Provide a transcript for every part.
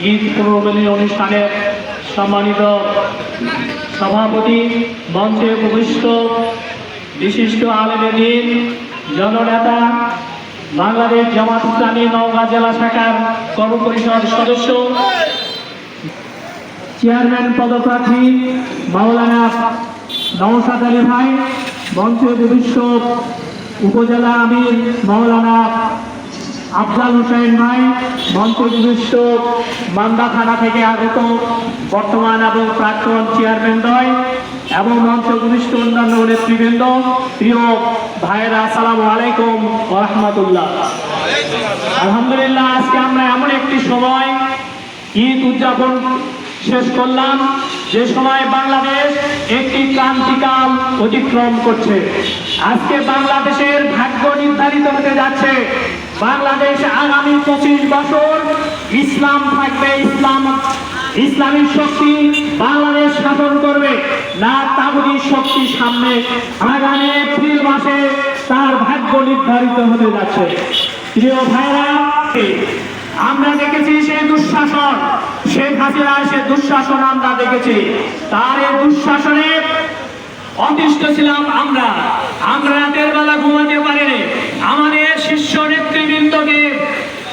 ঈদ পূর্বমিলনী অনুষ্ঠানের সম্মানিত সভাপতি, মঞ্চে উপবিষ্ট বিশিষ্ট আলেমের দিন জননেতা, বাংলাদেশ জামাত ইসলামী নওগাঁ জেলা শাখার কর্মপরিষদ সদস্য, চেয়ারম্যান পদপ্রার্থী মাওলানা নওসাদ আলী ভাই, মঞ্চে উপবিষ্ট উপজেলা আমির মাওলানা আফজাল হোসেন ভাই মঞ্চ উপবিষ্ট মান্দা থানা থেকে আগত বর্তমান এবং প্রাক্তন চেয়ারম্যান দ্বয় এবং মঞ্চ উপবিষ্ট অন্যান্য নেতৃবৃন্দ, প্রিয় ভাইয়েরা, আসসালামু আলাইকুম রহমতুল্লাহ। আলহামদুলিল্লাহ, আজকে আমরা এমন একটি সময়, ঈদ উদযাপন শেষ করলাম, যে সময় বাংলাদেশ একটি ক্রান্তিকাল অতিক্রম করছে। আজকে বাংলাদেশের ভাগ্য নির্ধারিত হতে যাচ্ছে। বাংলাদেশ আগামী পঁচিশ বছর ইসলাম থাকবে, ইসলাম ইসলামিক শক্তি বাংলাদেশ শাসন করবে। না তাগুদি শক্তি সামনে। আগামী এপ্রিল মাসে তার ভাগ্য নির্ধারিত হতে যাচ্ছে। প্রিয় ভাইরা, আমরা দেখেছি সেই দুঃশাসন, শেখ হাসিনা সে দুঃশাসন আমরা দেখেছি। তার এই দুঃশাসনে অতিষ্ঠ ছিলাম আমরা। আমরা রাতের বেলা ঘুমাতে পারিনি।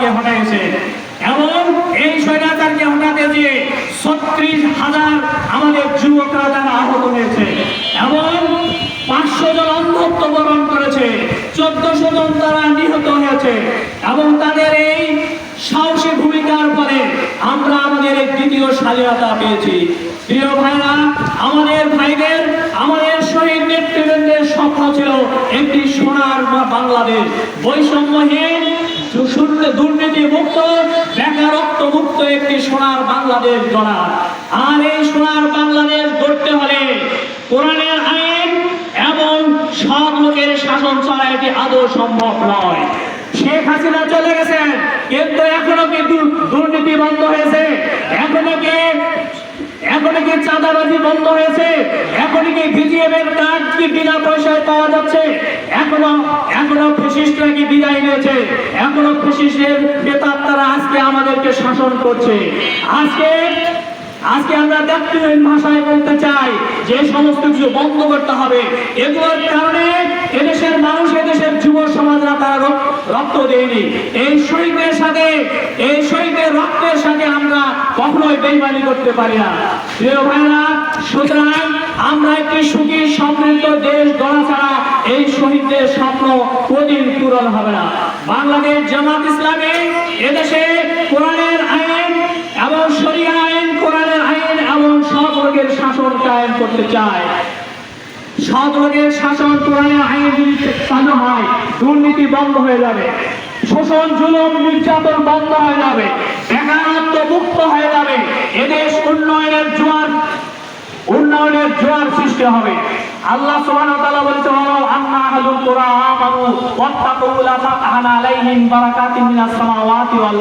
স্বৈরাচারকে হটাইছে এবং এই স্বৈরাচারকে হটাতে যে ছত্রিশ হাজার আমাদের যুবকরা তারা আহত হয়েছে। এবং পাঁচশো জন অন্ধত্ব বরণ করেছে, চোদ্দশো জন তারা নিহত হয়েছে। এবং তাদের এই সাহসী ভূমিকার পরে আমরা আমাদের এক দ্বিতীয় স্বাধীনতা পেয়েছি। প্রিয় ভাইরা, আমাদের ভাইদের, আমাদের শহীদ নেতৃবৃন্দের স্বপ্ন ছিল একটি সোনার বাংলাদেশ। বৈষম্যহীন দুর্নীতি মুক্ত বেকারত্ব মুক্ত একটি সোনার বাংলাদেশ গড়া আর এই সোনার বাংলাদেশ গড়তে হলে কোরআনের আইন এবং সব লোকের শাসন ছাড়া এটি আদৌ সম্ভব নয়। শেখ হাসিনা চলে গেছেন, কিন্তু এখনও কি দুর- দুর্নীতি বন্ধ হয়েছে। এখনও কি চাঁদাবাজি বন্ধ হয়েছে। এখনও কি বিজিএম এর কার্ড কি বিনা পয়সায় পাওয়া যাচ্ছে? এখনও এখনও ফেসিস্টরা কি বিদায় নিয়েছে? এখনও ফেসিস্টের বেতার তারা আজকে আমাদেরকে শাসন করছে। আজকে আজকে আমরা দেখতে ভাষায় বলতে চাই, যে সমস্ত কিছু বন্ধ করতে হবে, এগুলোর কারণে এদেশের মানুষ, এদেশের যুব সমাজরা তারা রক্ত দেয়নি। এই শহীদের সাথে, এই শহীদের রক্তের সাথে আমরা কখনোই বেইমানি করতে পারি না। প্রিয় ভাইরা সুতরাং আমরা একটি সুখী সমৃদ্ধ দেশ গড়া ছাড়া এই শহীদদের স্বপ্ন কোনদিন পূরণ হবে না। বাংলাদেশ জামাত ইসলামী এদেশে কোরআনের আইন এবং শরিয়া আইন, কোরআনের লোকের শাসন কায়েম করতে চায়। লোকের শাসন কোরআনের আইন যদি চালু হয়, দুর্নীতি বন্ধ হয়ে যাবে। শোষণ, জুলুম, নির্যাতন বন্ধ হয়ে যাবে। বেকারত্ব মুক্ত হয়ে যাবে। এদেশ উন্নয়নের জোয়ার উন্নয়নের জোয়ার সৃষ্টি হবে। আল্লাহ সুবহানাহু তাআলা বলেছেন ওয়া আন্না আহলুল আমানু আলাইহিম বারাকাতিন মিনাস সামাওয়াতি ওয়াল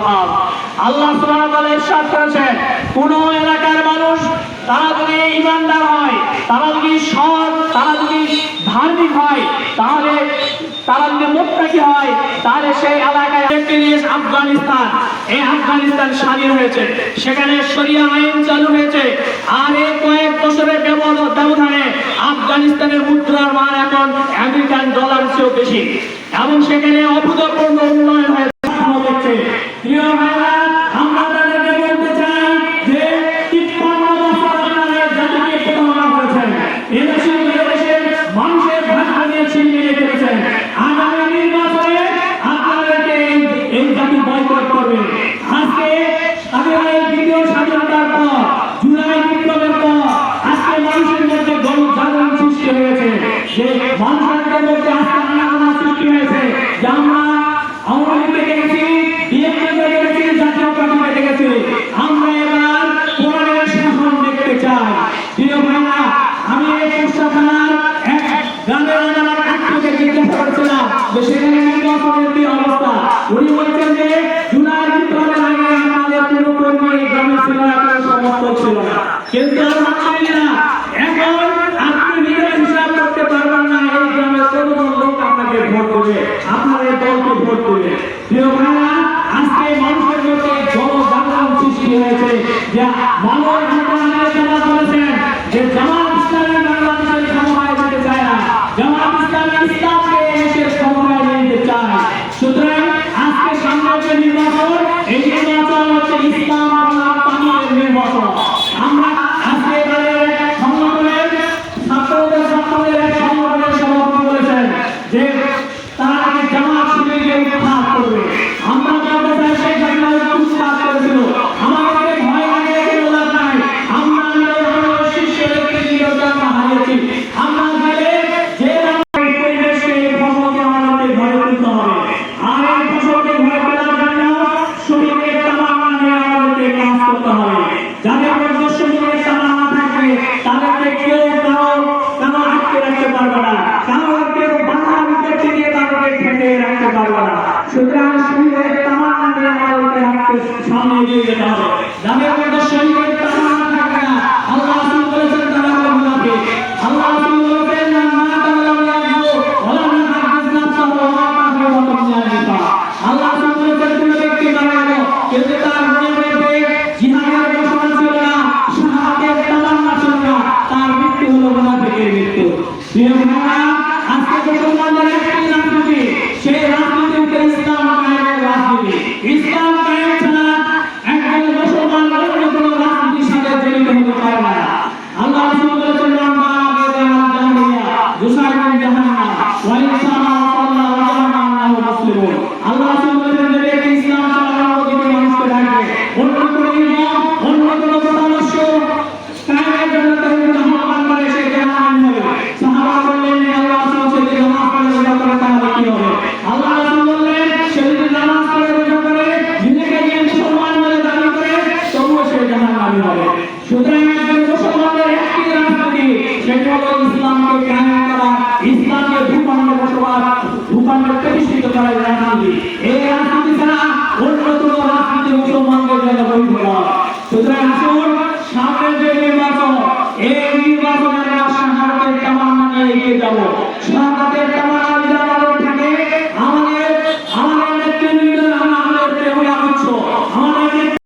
আল্লাহ তাআলা ইরশাদ করেছেন, কোন এলাকার মানুষ তারা যদি ইমানদার হয়, তারা যদি সৎ, তারা যদি ধার্মিক হয়, তাহলে তারা যদি মোত্তাকি হয়, তাহলে সেই এলাকায় একটি দেশ, আফগানিস্তান। এই আফগানিস্তান স্বাধীন হয়েছে। সেখানে সরিয়া আইন চালু হয়েছে। আর এই কয়েক বছরের ব্যবধানে আফগানিস্তানের মুদ্রার মান এখন আমেরিকান ডলার চেয়েও বেশি। এবং সেখানে অভূতপূর্ণ কিন্তু আলহামদুলিল্লাহ এখন আপনি নিজের হিসাব করতে পারবেন না, এই গ্রামের কোন লোক আপনাকে ভোট দেবে, আপনার এই দলকে ভোট দেবে। প্রিয় ভাইরা, আজকে মানুষের মধ্যে জনজাগরণ সৃষ্টি হয়েছে, যে মানুষ করুন। আল্লাহ রাসূল বলেছেন যে ইসলাম সুতরাং